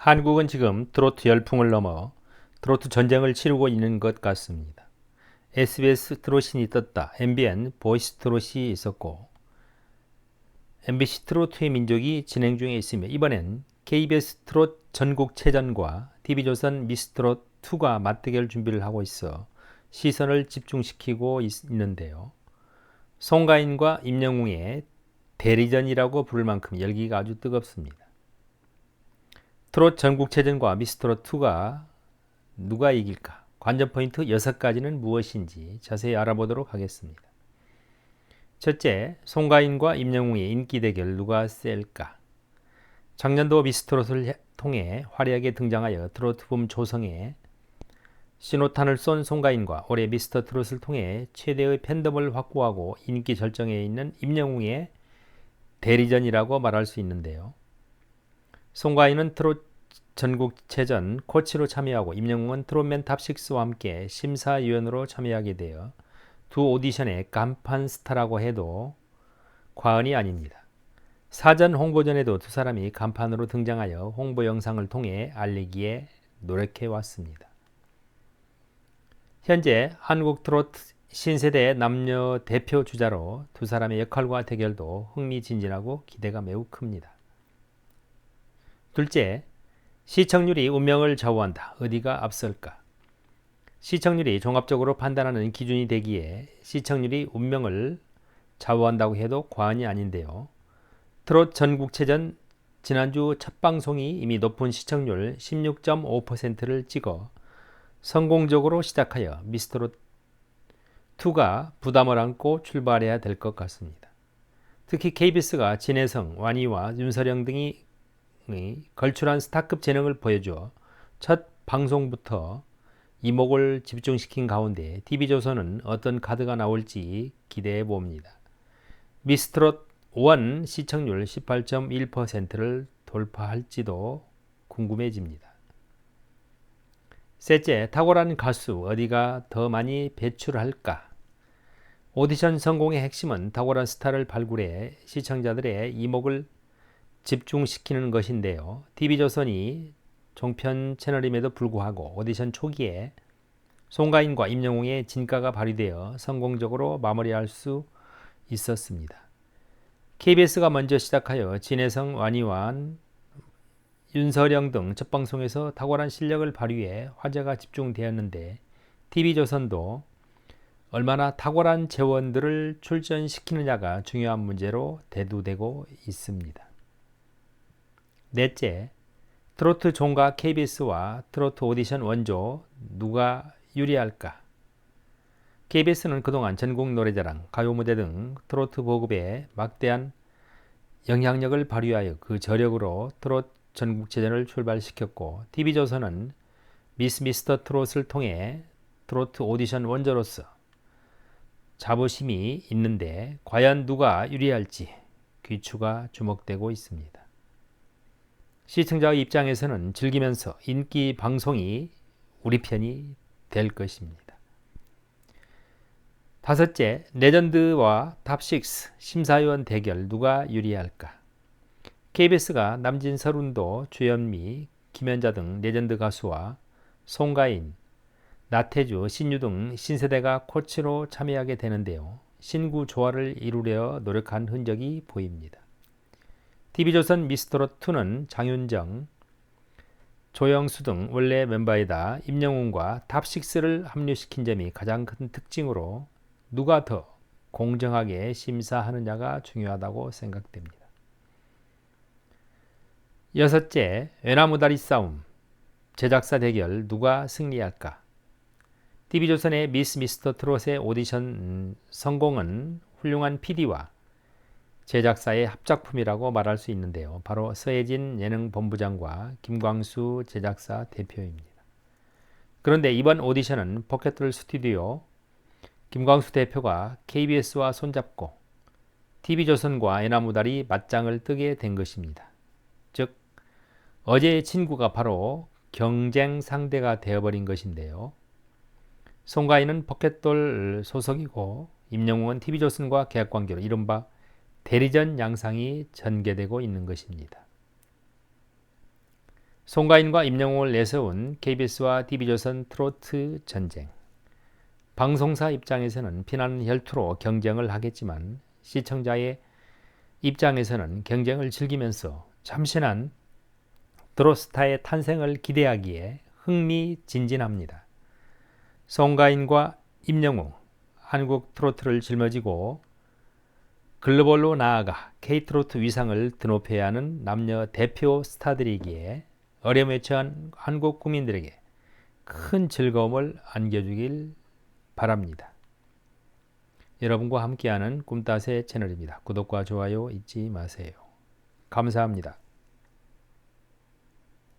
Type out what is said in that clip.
한국은 지금 트로트 열풍을 넘어 트로트 전쟁을 치르고 있는 것 같습니다. SBS 트로신이 떴다. MBN 보이스 트롯이 있었고 MBC 트로트의 민족이 진행 중에 있으며 이번엔 KBS 트롯 전국체전과 TV조선 미스트롯 2가 맞대결 준비를 하고 있어 시선을 집중시키고 있는데요. 송가인과 임영웅의 대리전이라고 부를 만큼 열기가 아주 뜨겁습니다. 트롯 전국체전과 미스트롯2가 누가 이길까? 관전 포인트 6가지는 무엇인지 자세히 알아보도록 하겠습니다. 첫째, 송가인과 임영웅의 인기 대결 누가 셀까? 작년도 미스트롯을 통해 화려하게 등장하여 트로트 붐 조성에 신호탄을 쏜 송가인과 올해 미스터 트롯을 통해 최대의 팬덤을 확보하고 인기 절정에 있는 임영웅의 대리전이라고 말할 수 있는데요. 송가인은 트롯 전국체전 코치로 참여하고 임영웅은 트롯맨 탑6와 함께 심사위원으로 참여하게 되어 두 오디션의 간판 스타라고 해도 과언이 아닙니다. 사전 홍보전에도 두 사람이 간판으로 등장하여 홍보 영상을 통해 알리기에 노력해 왔습니다. 현재 한국 트로트 신세대 남녀 대표 주자로 두 사람의 역할과 대결도 흥미진진하고 기대가 매우 큽니다. 둘째, 시청률이 운명을 좌우한다. 어디가 앞설까? 시청률이 종합적으로 판단하는 기준이 되기에 시청률이 운명을 좌우한다고 해도 과언이 아닌데요. 트롯 전국체전 지난주 첫 방송이 이미 높은 시청률 16.5%를 찍어 성공적으로 시작하여 미스트롯 2가 부담을 안고 출발해야 될 것 같습니다. 특히 KBS가 진혜성, 완희와 윤서령 등이 걸출한 스타급 재능을 보여줘 첫 방송부터 이목을 집중시킨 가운데 TV조선은 어떤 카드가 나올지 기대해 봅니다. 미스트롯 1 시청률 18.1%를 돌파할지도 궁금해집니다. 셋째, 탁월한 가수 어디가 더 많이 배출할까? 오디션 성공의 핵심은 탁월한 스타를 발굴해 시청자들의 이목을 집중시키는 것인데요. TV조선이 종편 채널임에도 불구하고 오디션 초기에 송가인과 임영웅의 진가가 발휘되어 성공적으로 마무리할 수 있었습니다. KBS가 먼저 시작하여 진혜성, 완희완, 윤서령 등 첫 방송에서 탁월한 실력을 발휘해 화제가 집중되었는데 TV조선도 얼마나 탁월한 재원들을 출전시키느냐가 중요한 문제로 대두되고 있습니다. 넷째, 트로트 종가 KBS와 트로트 오디션 원조 누가 유리할까? KBS는 그동안 전국 노래자랑, 가요 무대 등 트로트 보급에 막대한 영향력을 발휘하여 그 저력으로 트로트 전국체전을 출발시켰고 TV조선은 미스 미스터 트롯을 통해 트로트 오디션 원조로서 자부심이 있는데 과연 누가 유리할지 귀추가 주목되고 있습니다. 시청자의 입장에서는 즐기면서 인기 방송이 우리 편이 될 것입니다. 다섯째, 레전드와 탑6 심사위원 대결 누가 유리할까? KBS가 남진 서른도, 주현미, 김연자 등 레전드 가수와 송가인, 나태주, 신유 등 신세대가 코치로 참여하게 되는데요. 신구 조화를 이루려 노력한 흔적이 보입니다. TV조선 미스터롯2는 장윤정, 조영수 등 원래 멤버에다 임영웅과 탑6를 합류시킨 점이 가장 큰 특징으로 누가 더 공정하게 심사하느냐가 중요하다고 생각됩니다. 여섯째, 외나무다리 싸움. 제작사 대결 누가 승리할까? TV조선의 미스 미스터 트롯의 오디션 성공은 훌륭한 PD와 제작사의 합작품이라고 말할 수 있는데요. 바로 서혜진 예능본부장과 김광수 제작사 대표입니다. 그런데 이번 오디션은 포켓돌 스튜디오 김광수 대표가 KBS와 손잡고 TV조선과 에나무달이 맞짱을 뜨게 된 것입니다. 즉 어제의 친구가 바로 경쟁 상대가 되어버린 것인데요. 송가인은 포켓돌 소속이고 임영웅은 TV조선과 계약관계로 이른바 대리전 양상이 전개되고 있는 것입니다. 송가인과 임영웅을 내세운 KBS와 TV조선 트로트 전쟁. 방송사 입장에서는 피나는 혈투로 경쟁을 하겠지만 시청자의 입장에서는 경쟁을 즐기면서 참신한 드로스타의 탄생을 기대하기에 흥미진진합니다. 송가인과 임영웅, 한국 트로트를 짊어지고 글로벌로 나아가 K트로트 위상을 드높여야 하는 남녀 대표 스타들이기에 어려움에 처한 한국 국민들에게 큰 즐거움을 안겨주길 바랍니다. 여러분과 함께하는 꿈따세 채널입니다. 구독과 좋아요 잊지 마세요. 감사합니다.